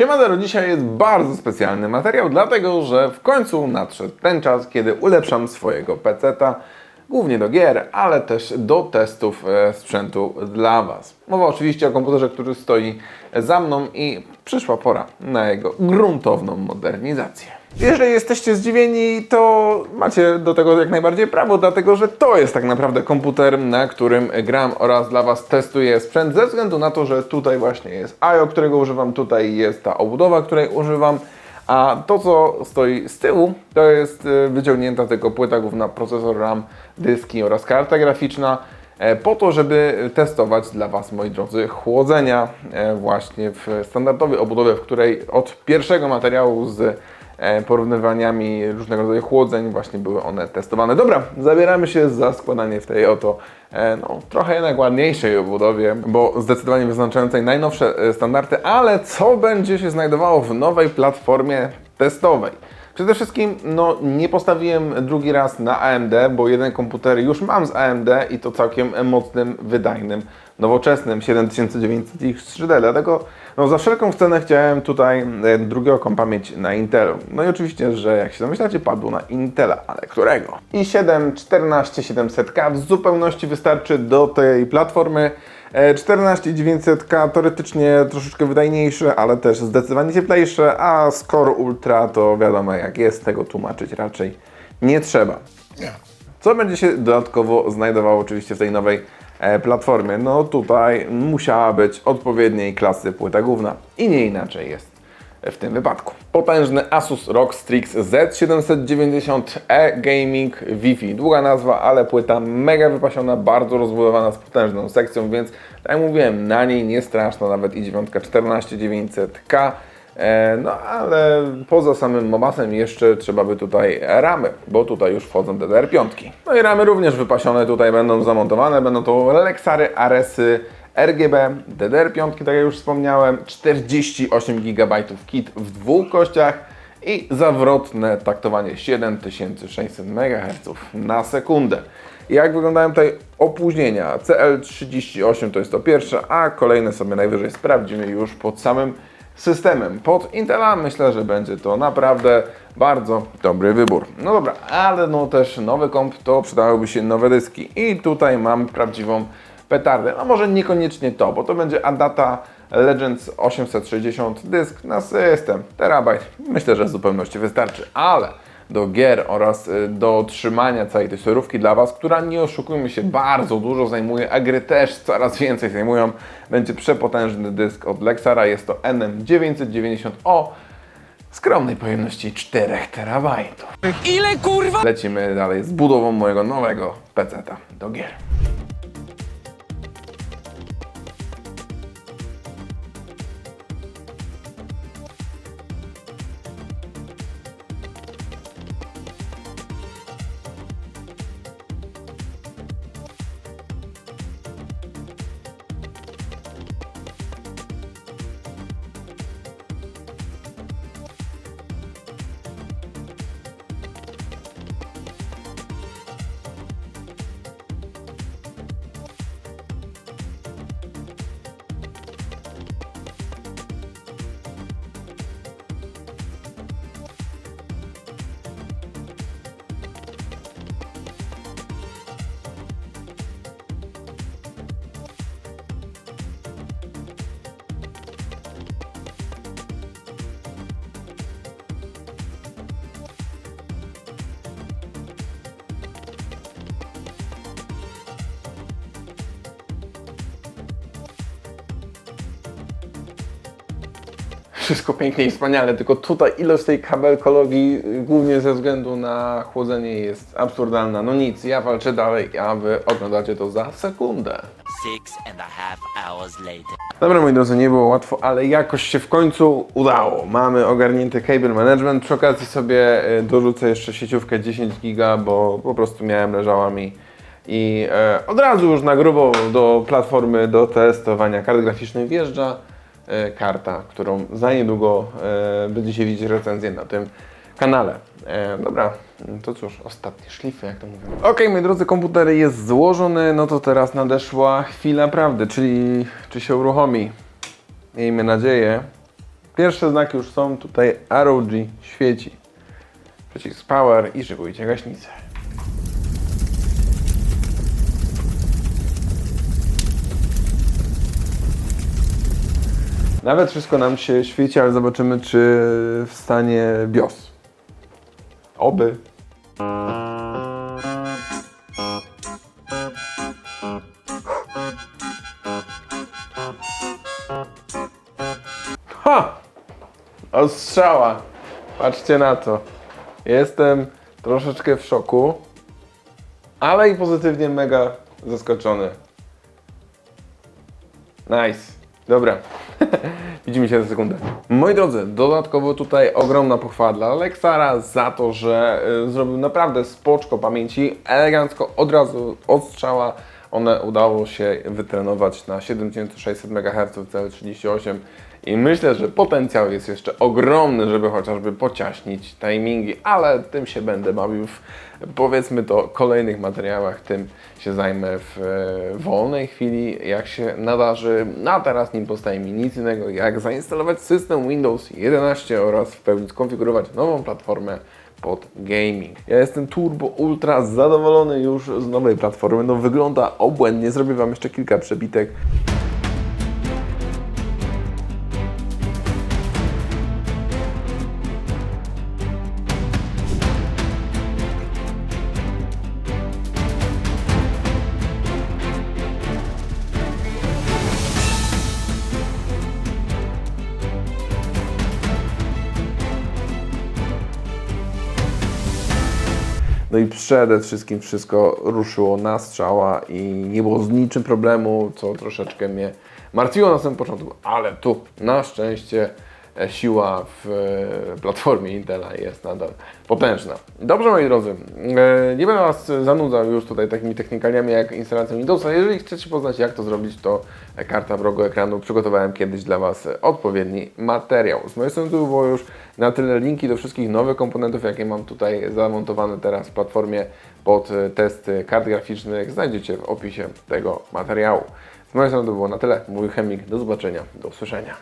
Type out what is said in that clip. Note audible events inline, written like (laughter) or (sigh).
Siemandero, dzisiaj jest bardzo specjalny materiał, dlatego że w końcu nadszedł ten czas, kiedy ulepszam swojego peceta, głównie do gier, ale też do testów e, sprzętu dla Was. Mowa oczywiście o komputerze, który stoi za mną i przyszła pora na jego gruntowną modernizację. Jeżeli jesteście zdziwieni, to macie do tego jak najbardziej prawo, dlatego że to jest tak naprawdę komputer, na którym gram oraz dla Was testuję sprzęt, ze względu na to, że tutaj właśnie jest IO, którego używam, tutaj jest ta obudowa, której używam, a to, co stoi z tyłu, to jest e, wyciągnięta tylko płyta główna, procesor RAM, dyski oraz karta graficzna, e, po to, żeby testować dla Was, moi drodzy, chłodzenia e, właśnie w standardowej obudowie, w której od pierwszego materiału z porównywaniami różnego rodzaju chłodzeń właśnie były one testowane. Dobra, zabieramy się za składanie w tej oto e, no, trochę jednak ładniejszej obudowie, bo zdecydowanie wyznaczającej najnowsze e, standardy, ale co będzie się znajdowało w nowej platformie testowej? Przede wszystkim no, nie postawiłem drugi raz na AMD, bo jeden komputer już mam z AMD i to całkiem mocnym, wydajnym, nowoczesnym 7900X 3D, dlatego no, za wszelką cenę chciałem tutaj e, drugiego kompa mieć na Intelu. No i oczywiście, że jak się domyślacie, padło na Intela, ale którego? i7 14700K w zupełności wystarczy do tej platformy. E, 14900K teoretycznie troszeczkę wydajniejsze, ale też zdecydowanie cieplejsze, a Score Ultra to wiadomo jak jest, tego tłumaczyć raczej nie trzeba. Co będzie się dodatkowo znajdowało oczywiście w tej nowej e, platformie? No tutaj musiała być odpowiedniej klasy płyta główna i nie inaczej jest w tym wypadku. Potężny Asus ROG Strix Z790E Gaming Wi-Fi. Długa nazwa, ale płyta mega wypasiona, bardzo rozbudowana z potężną sekcją, więc tak jak mówiłem, na niej nie straszna nawet i9 14900K. E, No ale poza samym Mobasem jeszcze trzeba by tutaj ramy, bo tutaj już wchodzą DDR5. No i ramy również wypasione tutaj będą zamontowane, będą to Lexary, Aresy, RGB, DDR5, tak jak już wspomniałem, 48 GB kit w dwóch kościach i zawrotne taktowanie 7600 MHz na sekundę. Jak wyglądają tutaj opóźnienia? CL38 to jest to pierwsze, a kolejne sobie najwyżej sprawdzimy już pod samym systemem. Pod Intela myślę, że będzie to naprawdę bardzo dobry wybór. No dobra, ale no też nowy komp to przydałyby się nowe dyski i tutaj mam prawdziwą petardę. No może niekoniecznie to, bo to będzie Adata Legends 860 dysk na system, terabajt. Myślę, że w zupełności wystarczy, ale do gier oraz y, do trzymania całej tej surówki dla Was, która nie oszukujmy się, bardzo dużo zajmuje, a gry też coraz więcej zajmują. Będzie przepotężny dysk od Lexara, jest to NM990 o skromnej pojemności 4 terabajtów. Ile kurwa? Lecimy dalej z budową mojego nowego peceta do gier. Wszystko pięknie i wspaniale, tylko tutaj ilość tej kabelkologii, y, głównie ze względu na chłodzenie, jest absurdalna. No nic, ja walczę dalej, a wy oglądacie to za sekundę. Six and a half hours later. Dobra, moi drodzy, nie było łatwo, ale jakoś się w końcu udało. Mamy ogarnięty cable management. Przy okazji sobie e, dorzucę jeszcze sieciówkę 10 giga, bo po prostu miałem, leżała mi. I e, od razu już na grubo do platformy do testowania kart graficznych wjeżdża karta, którą za niedługo e, będziecie widzieć recenzję na tym kanale. E, dobra, to cóż, ostatnie szlify, jak to mówią. Okej, moi drodzy, komputer jest złożony, no to teraz nadeszła chwila prawdy, czyli czy się uruchomi. Miejmy nadzieję, Pierwsze znaki już są, tutaj ROG świeci. Przycisk power i szykujcie gaśnicę. Nawet wszystko nam się świeci, ale zobaczymy, czy w stanie BIOS. Oby. Ha! Ostrzała! Patrzcie na to. Jestem troszeczkę w szoku, ale i pozytywnie mega zaskoczony. Nice. Dobra. (laughs) Widzimy się za sekundę. Moi drodzy, dodatkowo tutaj ogromna pochwała dla Lexara za to, że y, zrobił naprawdę spoczko pamięci, elegancko, od razu odstrzała. One udało się wytrenować na 7600 MHz CL38 i myślę, że potencjał jest jeszcze ogromny, żeby chociażby pociaśnić timingi, ale tym się będę bawił w powiedzmy to kolejnych materiałach, tym się zajmę w e, wolnej chwili, jak się nadarzy. No a teraz nie pozostaje mi nic innego, jak zainstalować system Windows 11 oraz w pełni skonfigurować nową platformę pod gaming. Ja jestem turbo ultra zadowolony już z nowej platformy. No wygląda obłędnie. Zrobię Wam jeszcze kilka przebitek. I przede wszystkim wszystko ruszyło na strzała i nie było z niczym problemu, co troszeczkę mnie martwiło na samym początku, ale tu na szczęście siła w e, platformie Intela jest nadal potężna. Dobrze moi drodzy, e, nie będę Was zanudzał już tutaj takimi technikaliami jak instalacja Windowsa. Jeżeli chcecie poznać jak to zrobić, to karta w rogu ekranu przygotowałem kiedyś dla Was odpowiedni materiał. Z mojej strony to było już na tyle linki do wszystkich nowych komponentów, jakie mam tutaj zamontowane teraz w platformie pod e, testy kart graficznych, znajdziecie w opisie tego materiału. Z mojej strony to było na tyle. Mój chemik. Do zobaczenia. Do usłyszenia.